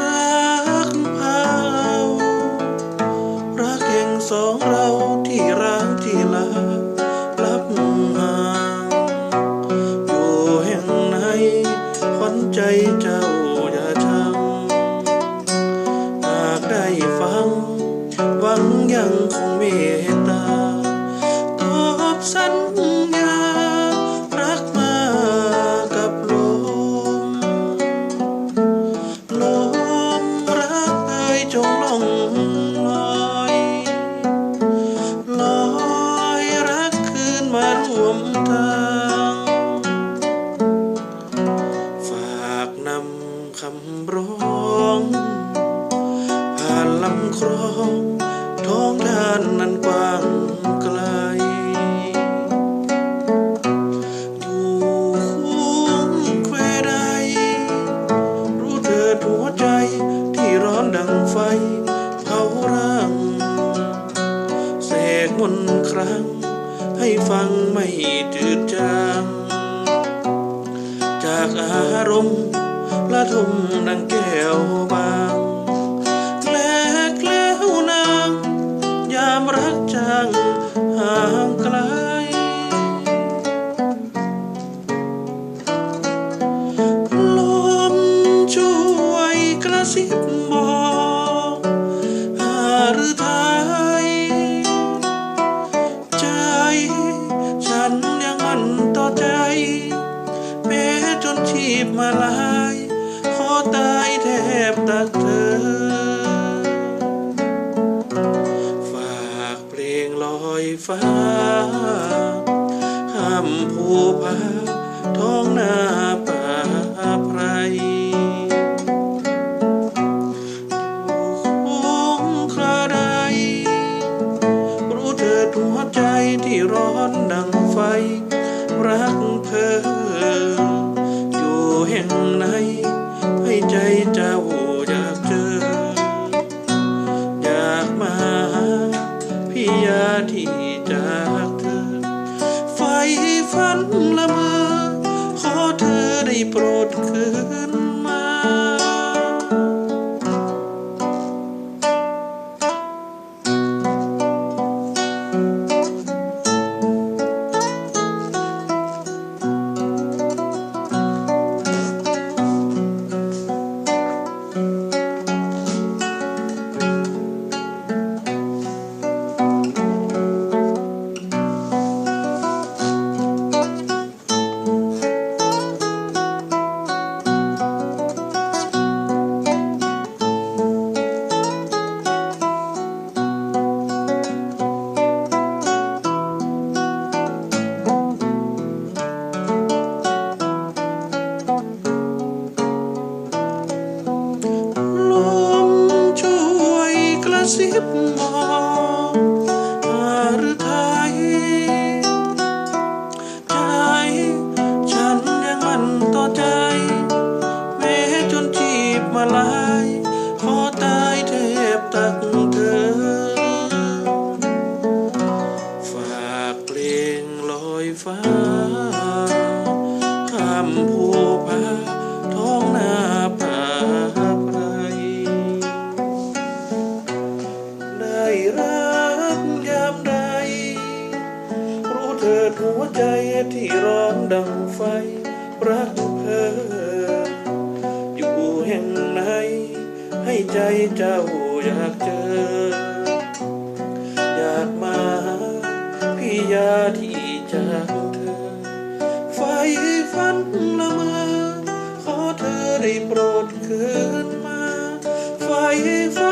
รักเผารักแห่งสองเราที่รักที่ลารับห่างอยู่แห่งไหนขวัญใจเจ้าอย่าช้ำหากได้ฟังหวังยังคงเมตตาตอบสัญญา falta. ฟังไม่จืดจางจากอารมณ์ละทมดังแก้วบางแกลกแล้วนางยามรักจางห่างไกลลมช่วยกระซิบ นชีพมาลาย ขอตายแทบตักเธอ ฝากเพลงลอยฟ้า ห้ามผู้พาท้องนาป่าไพรคงคราใดรู้เถิดหัวใจที่ร้อนดังไฟ รักเธออ แห่งไหน ให้ใจเจ้าอยากเจอ อยากมาหาพี่ยาที่จากเธอ ไฟฝันละเมอ ขอเธอได้โปรดคืน วยิดหัวใจที่ร้อนดังไฟ รักเธอ อยู่แห่งไหน ให้ใจเจ้าอยากเจอ อยากมาหาพี่ยาที่จากเธอ ไฟฝันละเมอขอเธอได้โปรดคืนมา ไฟฝั